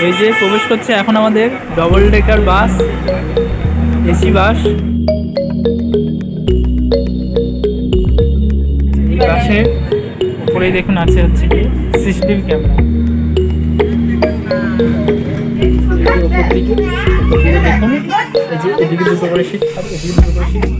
এই যে প্রবেশ করছে এখন আমাদের double decker bus AC bus বাসের উপরেই দেখুন আছে হচ্ছে কি সিসিটিভি ক্যামেরা দেখুন এই যে এদিকে দুটো করে আর এদিকে দুটো করে সিট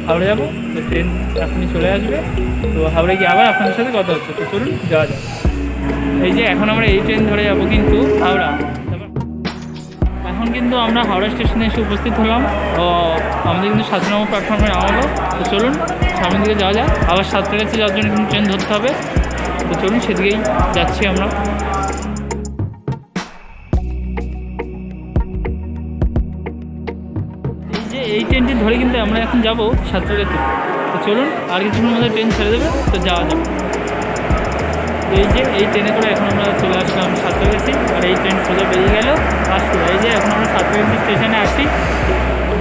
হাওড়া যাব, তো ট্রেন এখনই চলে আসবে। তো হাওড়া গিয়ে আবার আপনাদের সাথে কথা হচ্ছে, তো চলুন যাওয়া যাক। এই যে এখন আমরা এই ট্রেন ধরে যাব কিন্তু হাওড়া। এখন কিন্তু আমরা হাওড়া স্টেশনে এসে উপস্থিত হলাম। আমাদের কিন্তু সাত নম্বর প্ল্যাটফর্মে নামালো। তো চলুন, সামনের দিকে যাওয়া যাক। আবার সাতটা কাছে যাওয়ার জন্য কিন্তু ট্রেন ধরতে হবে। তো চলুন, সেদিকেই যাচ্ছি আমরা। ট্রেনটি ধরে কিন্তু আমরা এখন যাব সাতটাতে তো চলুন, আর কিছুক্ষণের মধ্যে ট্রেন ছেড়ে দেবে, তো যাওয়া যাবে এই যে, এই ট্রেনে করে এখন আমরা চলে আসলাম সাতটাগাছি আর এই ট্রেন সোজা বেরিয়ে গেল পাঁচটা এই যে এখন আমরা সাতটাগাছি স্টেশনে আসি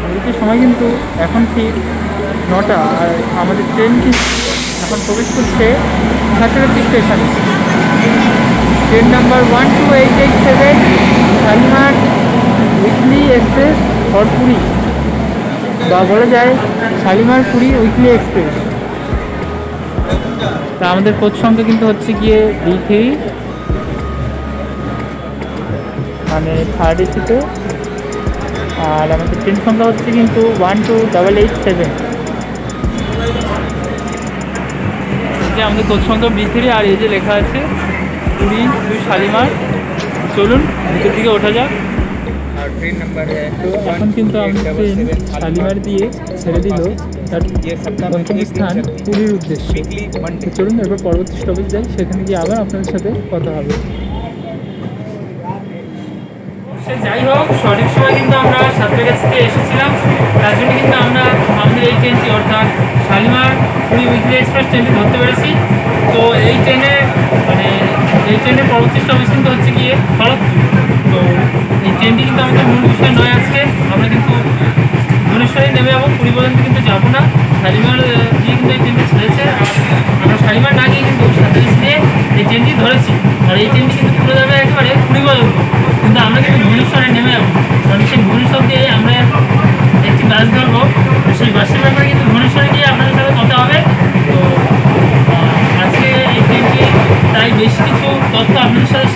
ঘড়িতে সময় কিন্তু এখন ঠিক নটা, আর আমাদের ট্রেন কিন্তু এখন প্রবেশ করছে সাতটাগাছি স্টেশনে। Train number one two eight eight seven Shalimar weekly express for Puri বা বলা যায় শালিমার পুরী উইকলি এক্সপ্রেস। তা আমাদের কোচ সংখ্যা কিন্তু হচ্ছে গিয়ে বি থ্রি মানে থার্ড এসিতে আর আমাদের ট্রেন সংখ্যা হচ্ছে কিন্তু one two double eight seven যে আমাদের কোচ সংখ্যা বি থ্রি আর এই যে লেখা আছে, পুরী টু শালিমার। চলুন, ভিতর দিকে ওঠা যাক। এখন কিন্তু আমাকে শালিমার দিয়ে ছেড়ে দিল তার পঞ্চম স্থান পুরীর উদ্দেশ্যে চলুন এরপর পরবর্তী স্টপেজ যাই সেখানে গিয়ে আবার আপনাদের সাথে কথা হবে। যাই হোক সঠিক সময় কিন্তু আমরা সাতটার কাছ থেকে এসেছিলাম। তার জন্য কিন্তু আমরা আমাদের এই ট্রেনটি অর্থাৎ শালিমার পুরী উইকলি এক্সপ্রেস ট্রেনটি ধরতে পেরেছি। তো এই ট্রেনে মানে এই ট্রেনের পরবর্তী স্টপেজ কিন্তু হচ্ছে গিয়ে খড়গপুর। তো এই ট্রেনটি কিন্তু আমাদের মূল বিষয় নয় আজকে। আমরা কিন্তু ভুবনেশ্বরে নেমে যাব, পুরী পর্যন্ত কিন্তু যাব না। শালিমার দিয়ে কিন্তু এই ট্রেনটি ছেড়েছে আমরা শালিমার না গিয়ে কিন্তু সাতচল্লিশ দিয়ে এই ট্রেনটি ধরেছি। আর এই ট্রেনটি কিন্তু পুরো যাবে একেবারে পুরী পর্যন্ত। কিন্তু আমরা কিন্তু ভুবনেশ্বরে নেমে যাব। কারণ সেই ভুবনেশ্বর দিয়ে আমরা একটি বাস ধরবো। সেই বাসের ব্যাপারে কিন্তু ভুবনেশ্বরে গিয়ে আপনাদের সাথে কথা হবে। তো আজকে এই ট্রেনটি তাই বেশি কিছু তথ্য আপনাদের সাথে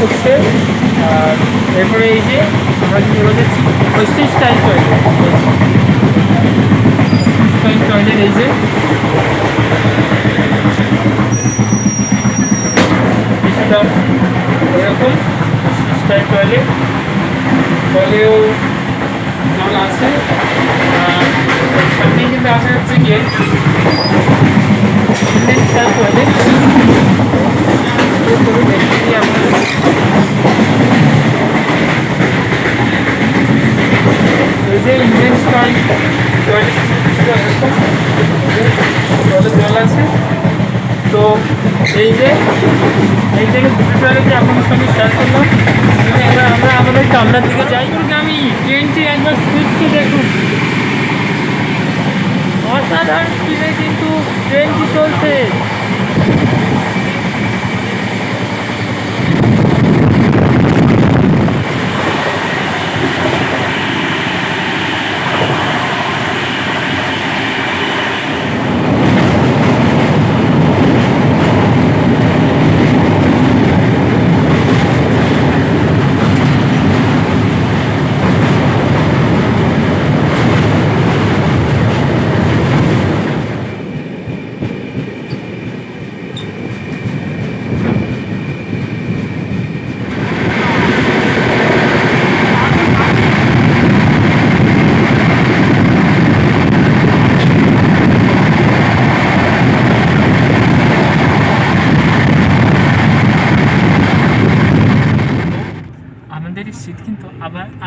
করছে আর এরপরে এই যে আমরা কি চলে যাচ্ছি western style toilet style toilet এই যে। কিছুটা এরকম স্টাইল টয়লেট তলেও জল আছে আর সামনে কিন্তু আসা যাচ্ছে গিয়ে ইন্ডিয়ান স্টাইল টয়লেট করে দেখতে দিই আপনাদের এই যে ইন্ডিয়ান স্টাইল টয়লেট এরকম জলে জল আছে তো এই যে এই যে দুটো আপনার সঙ্গে শেয়ার করলাম। এবার আমরা আমাদের কামরার দিকে যাই। আমি ট্রেনটি একবার স্পিডটি দেখুন। অসাধারণ স্পিডে কিন্তু ট্রেনটি চলছে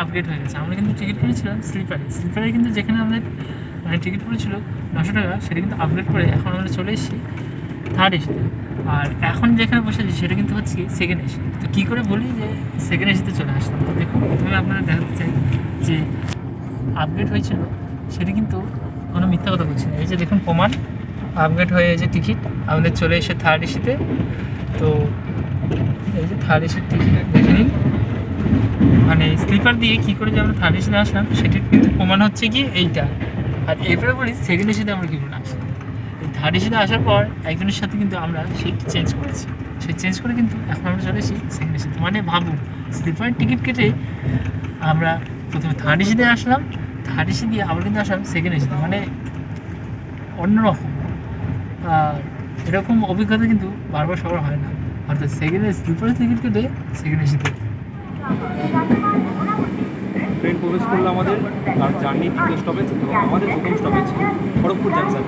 আপগ্রেড হয়ে গেছে আমরা কিন্তু টিকিট করেছিলাম স্লিপারে স্লিপারে কিন্তু যেখানে আমাদের মানে টিকিট পড়েছিল নশো টাকা, সেটা কিন্তু আপগ্রেড করে এখন আমরা চলে এসেছি থার্ড এসিতে আর এখন যেখানে বসে আছি, সেটা কিন্তু হচ্ছে সেকেন্ড এসি তো। কী করে বলি যে সেকেন্ড এসিতে চলে আসলাম? তো দেখুন, প্রথমে আপনারা দেখাতে চাই যে আপগ্রেড হয়েছিল, সেটা কিন্তু কোনো মিথ্যা কথা বলছি না। এই যে দেখুন প্রমাণ আপগ্রেড হয়ে যে টিকিট আমাদের চলে এসে থার্ড এসিতে তো। এই যে থার্ড এসির টিকিট দেখে নিন। মানে স্লিপার দিয়ে কী করে যে আমরা থার্ড এসিতে আসলাম, সেটির কিন্তু প্রমাণ হচ্ছে কি এইটা। আর এরপরে বলি সেকেন্ড এসিতে আমরা কী করে আসলাম। এই থার্ড এসিতে আসার পর একজনের সাথে কিন্তু আমরা সিট চেঞ্জ করেছি। সেই চেঞ্জ করে কিন্তু এখন আমরা চলে এসেছি সেকেন্ড এসিতে মানে ভাবুন, স্লিপারের টিকিট কেটে আমরা প্রথমে থার্ড এসিতে আসলাম থার্ড এসি দিয়ে আবার কিন্তু আসলাম সেকেন্ড এসিতে মানে অন্যরকম। আর এরকম অভিজ্ঞতা কিন্তু বারবার সবার হয় না। অর্থাৎ সেকেন্ড স্লিপারের টিকিট কেটে সেকেন্ড এসিতে ট্রেন প্রবেশ করল আমাদের, তার জার্নি দ্বিতীয় স্টপেজ এবং আমাদের প্রথম স্টপেজ খড়গপুর জাংশন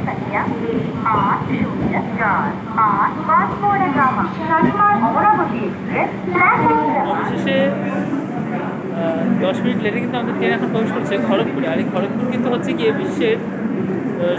অবশেষে দশ মিনিট লেটে কিন্তু আমাদের ট্রেন এখন প্রবেশ করছে খড়গপুরে। আর এই খড়গপুর কিন্তু হচ্ছে গিয়ে বিশ্বের আহ,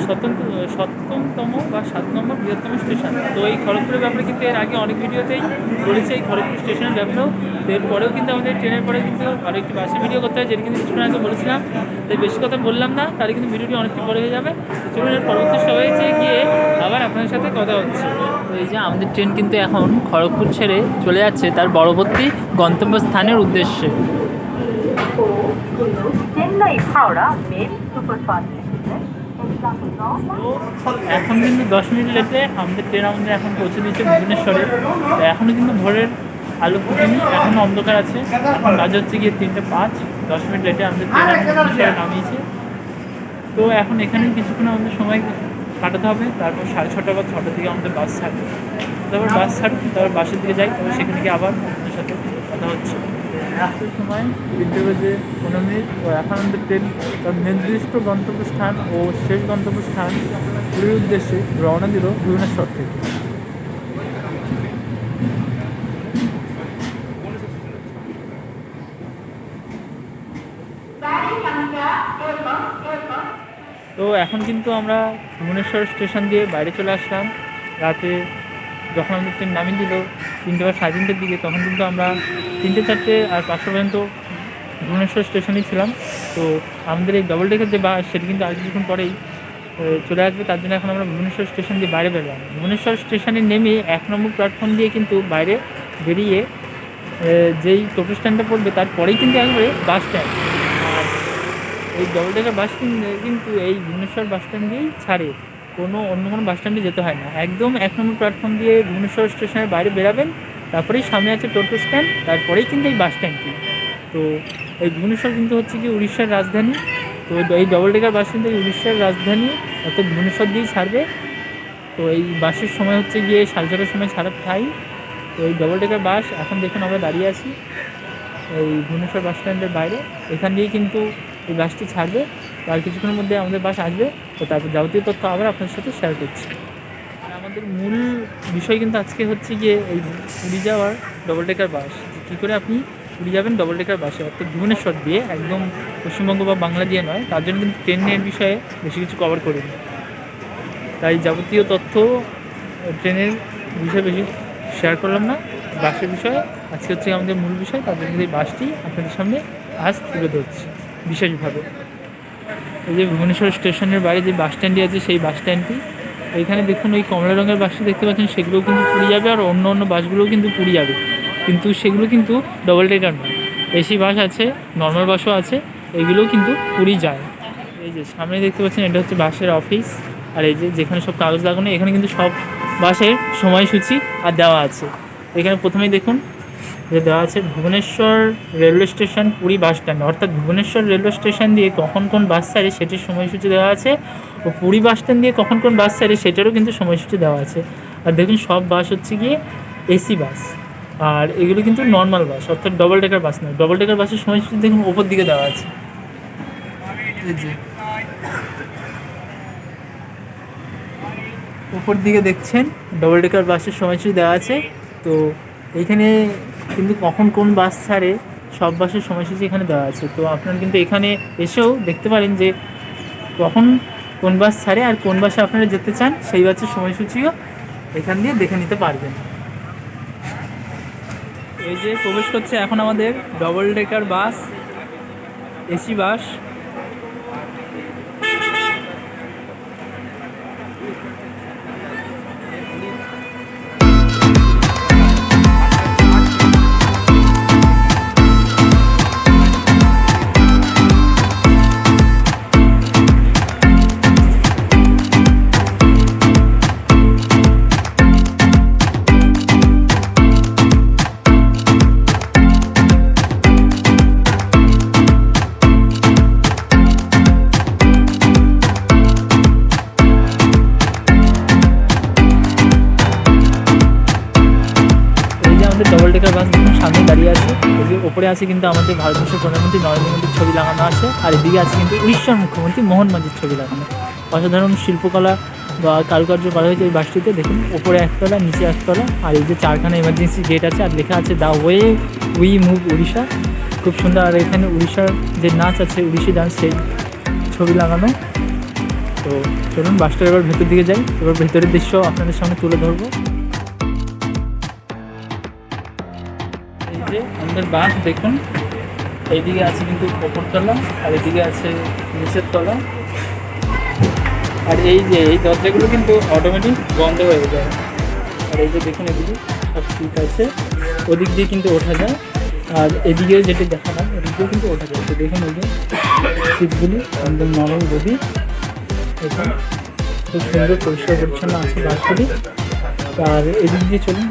সপ্তমতম বা সাত নম্বর বৃহত্তম স্টেশন। তো এই খড়গপুরের ব্যাপারে কিন্তু এর আগে অনেক ভিডিওতেই বলেছে এই খড়গপুর স্টেশনের ব্যাপারেও। তো এরপরেও কিন্তু আমাদের ট্রেনের পরে কিন্তু আরও একটি বাসে ভিডিও করতে হয় যেটা কিন্তু কিছুক্ষণ আগে বলেছিলাম। তাই বেশি কথা বললাম না তাহলে কিন্তু ভিডিওটি অনেকটা বড় হয়ে যাবে। চলুন এর পরবর্তী সবাইতে গিয়ে আবার আপনাদের সাথে কথা হচ্ছে তো এই যে আমাদের ট্রেন কিন্তু এখন খড়গপুর ছেড়ে চলে যাচ্ছে তার পরবর্তী গন্তব্যস্থানের উদ্দেশ্যে। Chennai Howrah mail superfast. এখন কিন্তু দশ মিনিট লেটে আমাদের ট্রেন আমাদের এখন পৌঁছে দিয়েছে ভুবনেশ্বরে। তো এখনও কিন্তু ভোরের আলো ফুটেনি এখনও অন্ধকার আছে। এখন বাজে হচ্ছে গিয়ে তিনটে পাঁচ, দশ মিনিট লেটে আমাদের ট্রেন ভুবনেশ্বরে নামিয়েছে। তো এখন এখানে কিছুক্ষণ আমাদের সময় কাটাতে হবে, তারপর সাড়ে ছটা বা ছটার দিকে আমাদের বাস ছাড়বে। তারপর বাস ছাড়বে, তারপর বাসের দিকে যাই, তারপর সেখানে গিয়ে আবার আপনাদের সাথে কথা হচ্ছে। রাতের সময় তিনটে বেজে পনেরো মিনিট ও আমাদের ট্রেন তার নির্দিষ্ট গন্তব্যস্থান ও শেষ গন্তব্যস্থান পুরীর উদ্দেশ্যে রওনা দিল ভুবনেশ্বর থেকে। তো এখন কিন্তু আমরা ভুবনেশ্বর স্টেশন দিয়ে বাইরে চলে আসলাম। রাতে যখন আমাদের ট্রেন নামিয়ে দিল, তিনটে বা সাড়ে তিনটের দিকে, তখন কিন্তু আমরা তিনটে, চারটে আর পাঁচটা পর্যন্ত ভুবনেশ্বর স্টেশনেই ছিলাম। তো আমাদের এই ডবল ডেকের যে বাস সেটা কিন্তু আর কিছুক্ষণ পরেই চলে আসবে। তার জন্য এখন আমরা ভুবনেশ্বর স্টেশন দিয়ে বাইরে বেরোলাম। ভুবনেশ্বর স্টেশনে নেমে এক নম্বর প্ল্যাটফর্ম দিয়ে কিন্তু বাইরে বেরিয়ে যেই টোটো স্ট্যান্ডটা পড়বে তারপরেই কিন্তু একবারে বাস স্ট্যান্ড আর এই ডবল ডেকার বাস কিন্তু এই ভুবনেশ্বর বাস স্ট্যান্ড দিয়েই ছাড়ে। কোনো অন্য কোনো বাস স্ট্যান্ডে যেতে হয় না। একদম এক নম্বর প্ল্যাটফর্ম দিয়ে ভুবনেশ্বর স্টেশনের বাইরে বেরাবেন, তারপরেই সামনে আছে টোটো স্ট্যান্ড তারপরেই কিন্তু এই বাস স্ট্যান্ডটি তো এই ভুবনেশ্বর কিন্তু হচ্ছে কি উড়িষ্যার রাজধানী। তো এই ডবল ডেকার বাস কিন্তু এই উড়িষ্যার রাজধানী, অর্থাৎ ভুবনেশ্বর দিয়েই ছাড়বে। তো এই বাসের সময় হচ্ছে গিয়ে সাড়ে ছটার সময় ছাড়ার ঠাই। তো এই ডবল ডেকার বাস এখন দেখুন আমরা দাঁড়িয়ে আছি এই ভুবনেশ্বর বাস স্ট্যান্ডের বাইরে। এখান দিয়েই কিন্তু এই বাসটি ছাড়বে। তো আর কিছুক্ষণের মধ্যে আমাদের বাস আসবে। তো তারপর যাবতীয় তথ্য আবার আপনার সাথে শেয়ার করছি। আর আমাদের মূল বিষয় কিন্তু আজকে হচ্ছে গিয়ে এই পুরী যাওয়ার ডবল ডেকার বাস কী করে আপনি পুরী যাবেন ডবল ডেকার বাসে অর্থাৎ ভুবনেশ্বর দিয়ে, একদম পশ্চিমবঙ্গ বা বাংলা দিয়ে নয়, তার জন্য কিন্তু ট্রেনের বিষয়ে বেশি কিছু কভার করিনি তাই যাবতীয় তথ্য ট্রেনের বিষয়ে বেশি শেয়ার করলাম না। বাসের বিষয়ে, আজকে হচ্ছে আমাদের মূল বিষয়, তার জন্য এই বাসটি আপনাদের সামনে আজ তুলে ধরছি, বিশেষভাবে। এই যে ভুবনেশ্বর স্টেশনের বাইরে যে বাস স্ট্যান্ডটি আছে, সেই বাস স্ট্যান্ডটি এখানে দেখুন ওই কমলা রঙের বাসটি দেখতে পাচ্ছেন, সেগুলোও কিন্তু পুরী যাবে আর অন্য অন্য বাসগুলোও কিন্তু পুরী যাবে। কিন্তু সেগুলো কিন্তু ডবল ডেকার নয়। এসি বাস আছে নর্মাল বাসও আছে, এগুলোও কিন্তু পুরী যায়। এই যে সামনে দেখতে পাচ্ছেন, এটা হচ্ছে বাসের অফিস আর এই যে যেখানে সব কাগজ লাগানো, এখানে কিন্তু সব বাসের সময়সূচি আর দেওয়া আছে। এখানে প্রথমেই দেখুন যে দেওয়া আছে Bhubaneswar railway station Puri bus stand. অর্থাৎ ভুবনেশ্বর রেলওয়ে স্টেশন দিয়ে কখন কোন বাস ছাড়ে সেটির সময়সূচি দেওয়া আছে ও পুরী বাস স্ট্যান্ড দিয়ে কখন কোন বাস ছাড়ে সেটারও কিন্তু সময়সূচি দেওয়া আছে। আর দেখুন সব বাস হচ্ছে গিয়ে এসি বাস। আর এগুলো কিন্তু নর্মাল বাস, অর্থাৎ ডবল ডেকার বাস নয়। ডবল ডেকার বাসের সময়সূচি দেখুন ওপর দিকে দেওয়া আছে। উপর দিকে দেখছেন ডবল ডেকার বাসের সময়সূচি দেওয়া আছে। তো এইখানে কিন্তু কখন কোন বাস ছাড়ে, সব বাসের সময়সূচি এখানে দেওয়া আছে। তো আপনারা কিন্তু এখানে এসেও দেখতে পারেন যে কখন কোন বাস ছাড়ে আর কোন বাসে আপনারা যেতে চান, সেই বাসের সময়সূচিও এখান দিয়ে দেখে নিতে পারবেন। এই যে প্রবেশ করছে এখন আমাদের double decker bus AC bus ওপরে আছে কিন্তু আমাদের ভারতবর্ষের প্রধানমন্ত্রী নরেন্দ্র মোদীর ছবি লাগানো আছে। আর এদিকে আছে কিন্তু উড়িষ্যার মুখ্যমন্ত্রী মোহন মাঝির ছবি লাগানো। অসাধারণ শিল্পকলা বা কারুকার্য করা হয়েছে এই বাসটিতে। দেখুন, ওপরে একতলা, নিচে একতলা, আর এই যে চারখানা এমার্জেন্সি গেট আছে, আর লেখা আছে the way we move Orissa খুব সুন্দর, আর এখানে উড়িষ্যার যে নাচ আছে, উড়িষ্যি ডান্স সেই ছবি লাগানো। তো চলুন, বাসটার এবার ভেতর দিকে যাই। এবার ভেতরের দৃশ্য আপনাদের সামনে তুলে ধরবো। আমাদের বাস দেখুন। এইদিকে আছে কিন্তু ওপরতলা আর এদিকে আছে নিচের তলা। আর এই যে, এই দরজাগুলো কিন্তু অটোমেটিক বন্ধ হয়ে যায়। আর এই যে দেখুন এদিকে, সব সিট আছে। ওদিক দিয়ে কিন্তু ওঠা যায়। আর এদিকে যেটা দেখালাম ওদিক দিয়েও কিন্তু ওঠা যায়। তো দেখুন এই যে, সিটগুলি একদম নরম দেখুন, খুব সুন্দর পরিষ্কার পরিচ্ছন্ন আছে বাসগুলি আর এদিক দিয়ে চলুন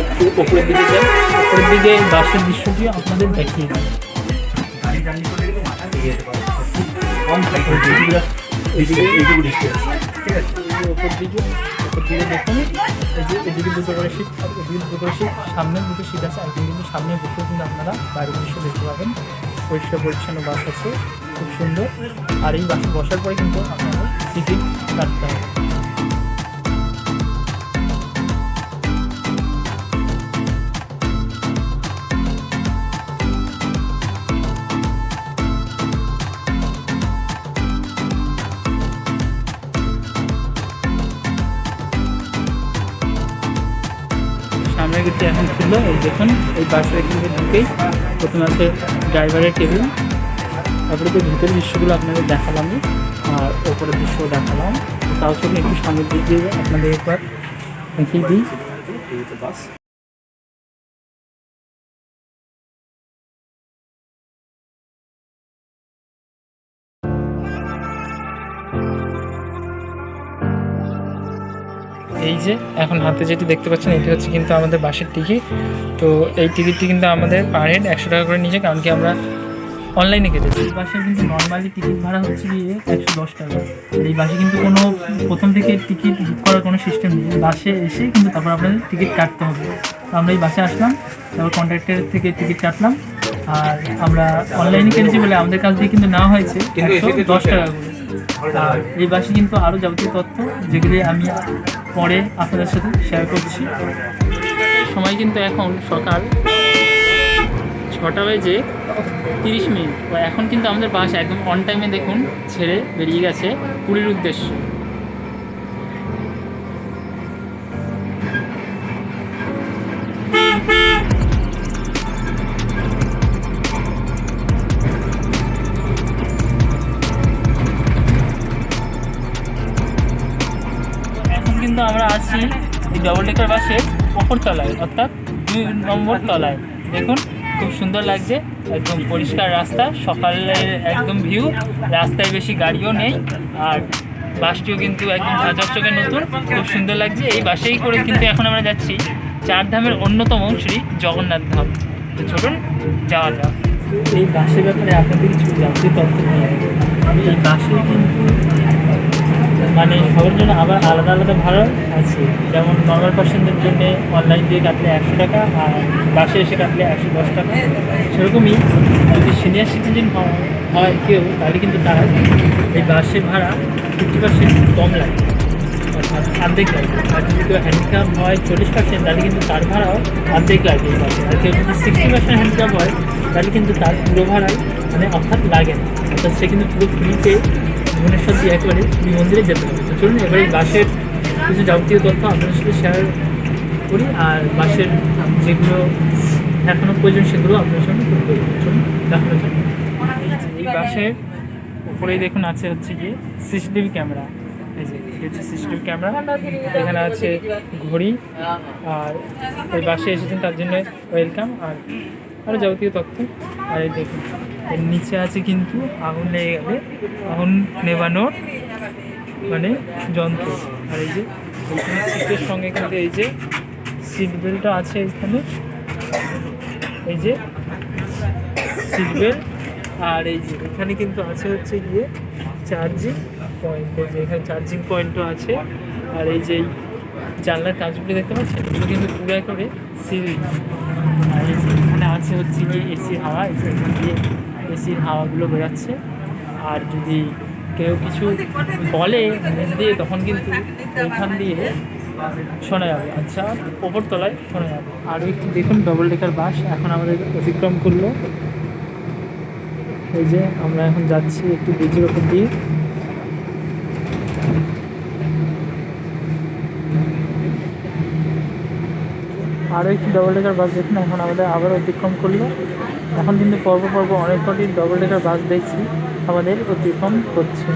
একটু ওপরের দিকে যাই ওপরের দিকে বাসের দৃশ্যটি আপনাদের দেখিয়ে দিই এদিকে দুটো শীত আছে আর কিন্তু সামনে বসেও কিন্তু আপনারা বাইরের দৃশ্য দেখতে পাবেন পরিষ্কার পরিচ্ছন্ন বাস আছে খুব সুন্দর আর এই বাসে বসার পরে কিন্তু আপনাদের টিকিট কাটতে হবে সামনে গেটটি এখন খুললো এই দেখুন, এই বাসের কিন্তু ঢুকেই প্রথমে আছে ড্রাইভারের টেবিল তারপরে তো ভিতরের দৃশ্যগুলো আপনাদের দেখালাম। আর ওপরের দৃশ্য দেখালাম। তাও চলুন একটু সামনের দিক দিয়ে আপনাদের একবার দেখিয়ে দিই। যে এখন হাতে যেটি দেখতে পাচ্ছেন এটি হচ্ছে কিন্তু আমাদের বাসের টিকিট তো এই টিকিটটি কিন্তু আমাদের পার হেড একশো টাকা করে নিয়েছে কারণ কি আমরা অনলাইনে কেটেছি। এই বাসের কিন্তু নর্মালি টিকিট ভাড়া হচ্ছে গিয়ে একশো দশ টাকা। আর এই বাসে কিন্তু কোনো প্রথম থেকে টিকিট বুক করার কোনো সিস্টেম নেই। বাসে এসে কিন্তু তারপর আপনাদের টিকিট কাটতে হবে। তো আমরা এই বাসে আসলাম তারপর কন্ট্রাক্টের থেকে টিকিট কাটলাম। আর আমরা অনলাইনে কেটেছি বলে আমাদের কাছ দিয়ে কিন্তু নেওয়া হয়েছে একশো দশ টাকা করে। আর এই বাসে কিন্তু আরও যাবতীয় তথ্য যেগুলি আমি পরে আপনাদের সাথে শেয়ার করছি। সময় কিন্তু এখন সকাল ছটা বেজে তিরিশ মিনিট। এখন কিন্তু আমাদের বাস একদম অন টাইমে দেখুন, ছেড়ে বেরিয়ে গেছে পুরীর উদ্দেশ্যে। কিন্তু আমরা আছি এই ডবল ডেকার বাসের ওপর তলায়, অর্থাৎ দুই নম্বর তলায়। দেখুন, খুব সুন্দর লাগছে, একদম পরিষ্কার রাস্তা, সকালের একদম ভিউ রাস্তায় বেশি গাড়িও নেই, আর বাসটিও কিন্তু একদম ঝাঁচকচকে নতুন, খুব সুন্দর লাগছে। এই বাসেই করে কিন্তু এখন আমরা যাচ্ছি চার ধামের অন্যতম শ্রী জগন্নাথ ধাম। তো চলুন, যাওয়া যাক। এই বাসের ব্যাপারে আপনাদের কিছু জানতে তথ্য নিয়ে এই বাসে কিন্তু মানে সবার জন্য আবার আলাদা আলাদা ভাড়া আছে। যেমন নর্মাল পার্সেন্টের জন্য অনলাইন দিয়ে কাটলে একশো টাকা আর বাসে এসে কাটলে একশো দশ টাকা। সেরকমই যদি সিনিয়র সিটিজেন হয় কেউ, তাহলে কিন্তু তার এই বাসের ভাড়া ফিফটি পার্সেন্ট কম লাগে। অর্ধেক লাগে। আর যদি কেউ হ্যান্ডিক্যাপ হয় চল্লিশ পার্সেন্ট তাহলে কিন্তু তার ভাড়াও অর্ধেক লাগে আর কেউ যদি সিক্সটি পার্সেন্ট হ্যান্ডিক্যাপ হয়, তাহলে কিন্তু তার পুরো ভাড়াই মানে অর্থাৎ লাগে না। অর্থাৎ সে কিন্তু পুরো ফ্রিতে ভুবনেশ্বর দিয়ে একেবারে পুরী মন্দিরে যেতে পারে তো চলুন এবারে বাসের কিছু যাবতীয় তথ্য আপনাদের সাথে শেয়ার করি, আর বাসের যেগুলো দেখানো প্রয়োজন সেগুলো আপনার সঙ্গে চলুন, দেখানো যাক। এই বাসের উপরেই দেখুন আছে হচ্ছে গিয়ে সিসিটিভি ক্যামেরা এই যে হচ্ছে সিসিটিভি ক্যামেরা এখানে আছে ঘড়ি, আর এই বাসে এসেছেন তার জন্য ওয়েলকাম আর আরও যাবতীয় তথ্য। আর এই দেখুন এর নিচে আছে কিন্তু আগুন লেগে গেলে। আগুন নেবানোর মানে যন্ত্র। আর এই যে সিটের সঙ্গে কিন্তু এই যে সিট বেল্টটা আছে এখানে। এই যে সিট বেল্ট আর এই যে এখানে কিন্তু আছে হচ্ছে গিয়ে চার্জিং পয়েন্ট এই যে এখানে চার্জিং পয়েন্টও আছে। আর এই যে জানলার কাঁচগুলো দেখতে পাচ্ছেন? এগুলো কিন্তু পুরো করে সিল আর এই এখানে আছে হচ্ছে গিয়ে এসি হাওয়া। এখান দিয়ে এসির হাওয়াগুলো বেরোচ্ছে। আর যদি কেউ কিছু বলে দিয়ে, তখন কিন্তু ওইখান দিয়ে শোনা যাবে। আচ্ছা ওপর তলায় শোনা যাবে। আরও একটু দেখুন ডবল ডেকার বাস এখন আমাদের অতিক্রম করল। এই যে আমরা এখন যাচ্ছি একটু ব্রিজের ওপর দিয়ে। আরও একটি ডবল ডেকার বাস দেখুন, এখন আমাদের আবার অতিক্রম করল। এখন কিন্তু পর্ব পর্ব অনেক কটি ডবল ডেকার বাস দেখছি, আমাদের অতিক্রম করছে।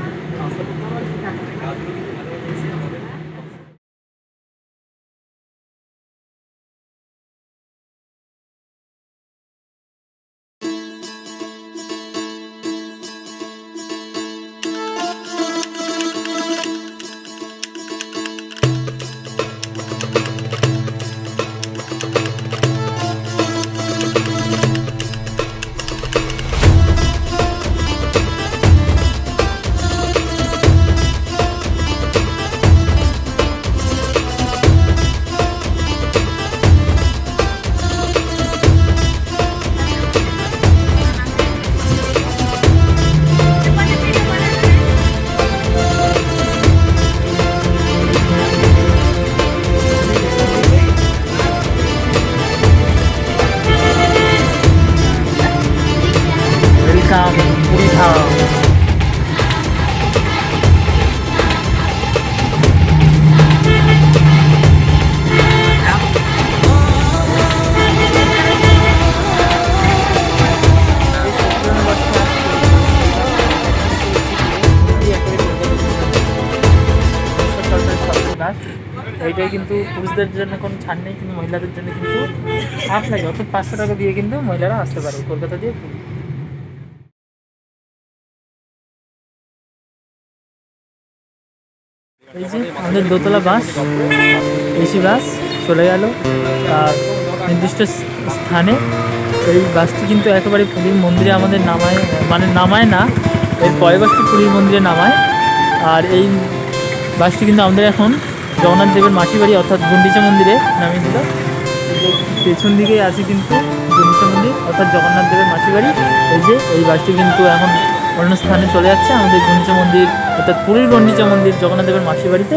এইটাই কিন্তু পুরুষদের জন্য কোনো ছাড় নেই, কিন্তু মহিলাদের জন্য কিন্তু হাফ লাগে। অর্থাৎ পাঁচশো টাকা দিয়ে কিন্তু মহিলারা আসতে পারে কলকাতা দিয়ে। এই যে আমাদের দোতলা বাস, এসি বাস চলে গেল আর নির্দিষ্ট স্থানে। এই বাসটি কিন্তু একেবারে পুরীর মন্দিরে আমাদের নামায় মানে নামায় না, এর পরের বাসটি পুরীর মন্দিরে নামায়। আর এই বাসটি কিন্তু আমাদের এখন জগন্নাথ দেবের মাসি বাড়ি, অর্থাৎ গুন্ডিচা মন্দিরে নামিয়ে দিল। পেছন দিকেই আছে কিন্তু গুন্ডিচা মন্দির, অর্থাৎ জগন্নাথ দেবের মাসি বাড়ি। এই যে, এই বাসটি কিন্তু এখন অন্য স্থানে চলে যাচ্ছে। আমাদের গুন্ডিচা মন্দির, অর্থাৎ পুরীর গুন্ডিচা মন্দির জগন্নাথ দেবের মাসি বাড়িতে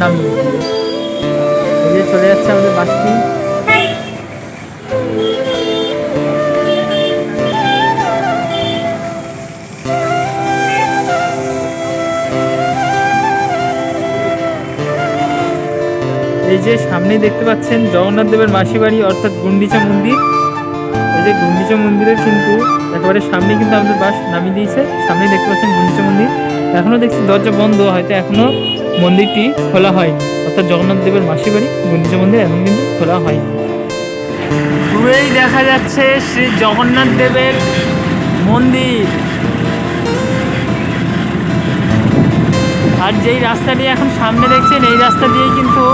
নামিয়ে দিল। এই যে চলে যাচ্ছে আমাদের বাসটি। এই যে সামনেই দেখতে পাচ্ছেন জগন্নাথ দেবের মাসি বাড়ি, অর্থাৎ গুন্ডিচা মন্দির। এই যে গুন্ডিচা মন্দিরের কিন্তু একেবারে সামনে কিন্তু আমাদের বাস নামিয়ে দিয়েছে। সামনেই দেখতে পাচ্ছেন গুন্ডিচা মন্দির। এখনও দেখছি দরজা বন্ধ, হয়তো এখনও মন্দিরটি খোলা হয়নি অর্থাৎ জগন্নাথ দেবের মাসি বাড়ি, গুন্ডিচা মন্দির এখন কিন্তু খোলা হয়নি দূরেই দেখা যাচ্ছে শ্রী জগন্নাথ দেবের মন্দির। আর যেই রাস্তাটি এখন সামনে দেখছেন, এই রাস্তা দিয়েই কিন্তু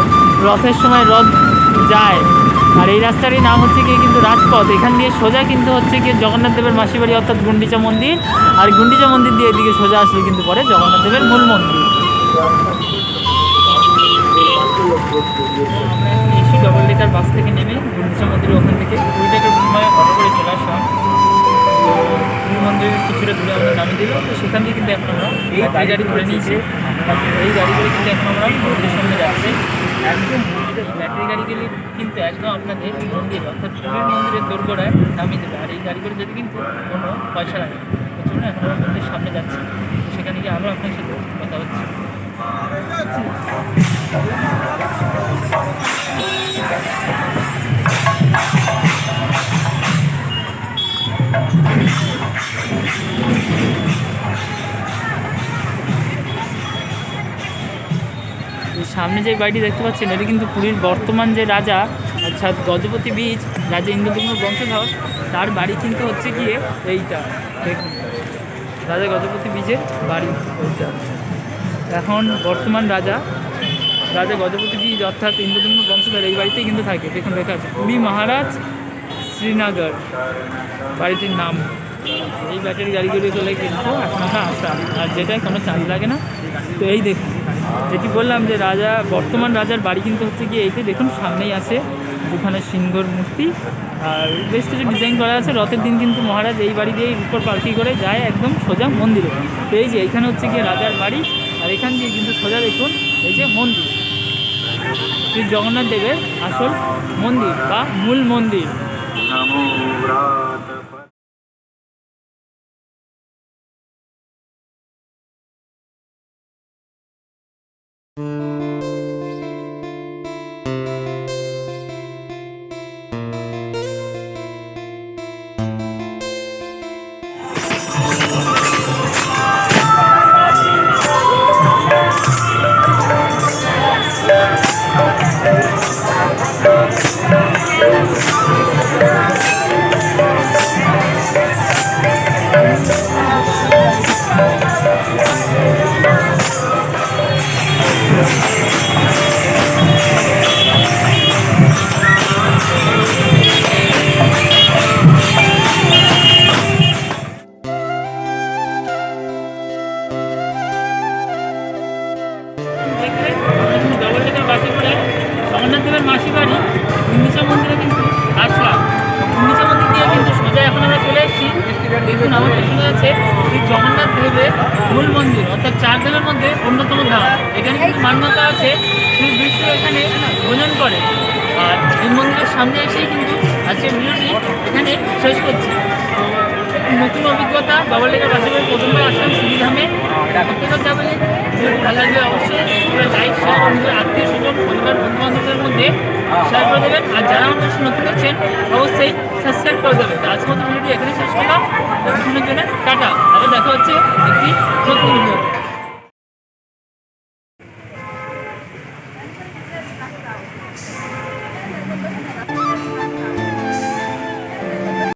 রথের সময় রথ যায়। আর এই রাস্তাটির নাম হচ্ছে গিয়ে কিন্তু রাজপথ। এখান দিয়ে সোজা কিন্তু হচ্ছে গিয়ে জগন্নাথ দেবের মাসি বাড়ি অর্থাৎ গুন্ডিচা মন্দির। আর গুন্ডিচা মন্দির দিয়ে এদিকে সোজা আসলে কিন্তু পরে জগন্নাথ দেবের মূল মন্দির। এসি ডবল ডেকার বাস থেকে নেমে গুন্ডিচা মন্দিরের ওখান থেকে কুড়ি টাকার বিনিময়ে অটো করে চলে আসলাম তো মন্দিরের কিছুটা দূরে আমরা নামিয়ে দিল তো সেখান থেকে কিন্তু এখন আমরা এই গাড়ি ধরে নিয়েছি। এই গাড়ি করে কিন্তু এখন আমরা মন্দিরের সামনে যাচ্ছি। একদম এটা ব্যাটারি গাড়িগুলি কিন্তু একদম আপনাদের মন্দির, অর্থাৎ পুরীর মন্দিরের দোরগোড়ায় নামিয়ে দেবে আর এই গাড়িগুলো যেতে কিন্তু কোনো পয়সা লাগে। তো চলুন এখন মন্দিরের সামনে যাচ্ছি সেখানে গিয়ে আবার আপনার সাথে কথা হচ্ছে এই সামনে যে বাড়িটি দেখতে পাচ্ছেন, এটা কিন্তু পুরীর বর্তমান যে রাজা, অর্থাৎ গজপতি বীজ, রাজা ইন্দ্রদুম্ন বংশধর, তার বাড়ি কিন্তু হচ্ছে গিয়ে এইটা। দেখুন, রাজা গজপতি বীজের বাড়ি। এখন বর্তমান রাজা রাজা গজপতি বীজ, অর্থাৎ ইন্দ্রদুম্ন বংশধর এই বাড়িতেই কিন্তু থাকে। দেখুন লেখা আছে পুরী মহারাজ শ্রীনগর, বাড়িটির নাম। এই ব্যাটারি গাড়িগুলি চলে কিন্তু এখন আসা, আর যেটায় কোনো চার্জ লাগে না। তো এই দেখুন যেটি বললাম যে রাজা, বর্তমান রাজার বাড়ি কিন্তু হচ্ছে গিয়ে এইতে দেখুন, সামনেই আছে দুখানে সিংহর মূর্তি। আর বেশ কিছু ডিজাইন করা আছে। রথের দিন কিন্তু মহারাজ এই বাড়ি দিয়ে উপর পালকি করে যায় একদম সোজা মন্দিরে। তো এই যে এইখানে হচ্ছে গিয়ে রাজার বাড়ি, আর এখান দিয়ে কিন্তু সোজা দেখুন, এই যে মন্দির। শ্রী জগন্নাথ দেবের আসল মন্দির বা মূল মন্দির। দেখুন আমার পেছনে আছে শ্রী জগন্নাথ দেবের মূল মন্দির, অর্থাৎ চার দেবের মধ্যে অন্যতম ধাম। এখানে কিন্তু মান্যতা আছে, শ্রী বিষ্ণু এখানে ভোজন করে। আর এই মন্দিরের সামনে এসেই কিন্তু আজকে ভিডিওটি এখানে শেষ করছে। নতুন অভিজ্ঞতা বাবা লেখা বাসে করে প্রথমবার আসলাম ভিডিওটি ভালো লাগবে অবশ্যই লাইক শেয়ার নিজের আত্মীয় স্বজন, পরিবার, বন্ধুবান্ধবদের মধ্যে শেয়ার করে দেবেন। আর যারা আমাদের নতুন হচ্ছেন অবশ্যই সাবস্ক্রাইব করে দেবেন। তো আজকের মতো ভিডিওটি এখানে শেষ করলাম। জন্য টাটা। আবার দেখা হচ্ছে একটি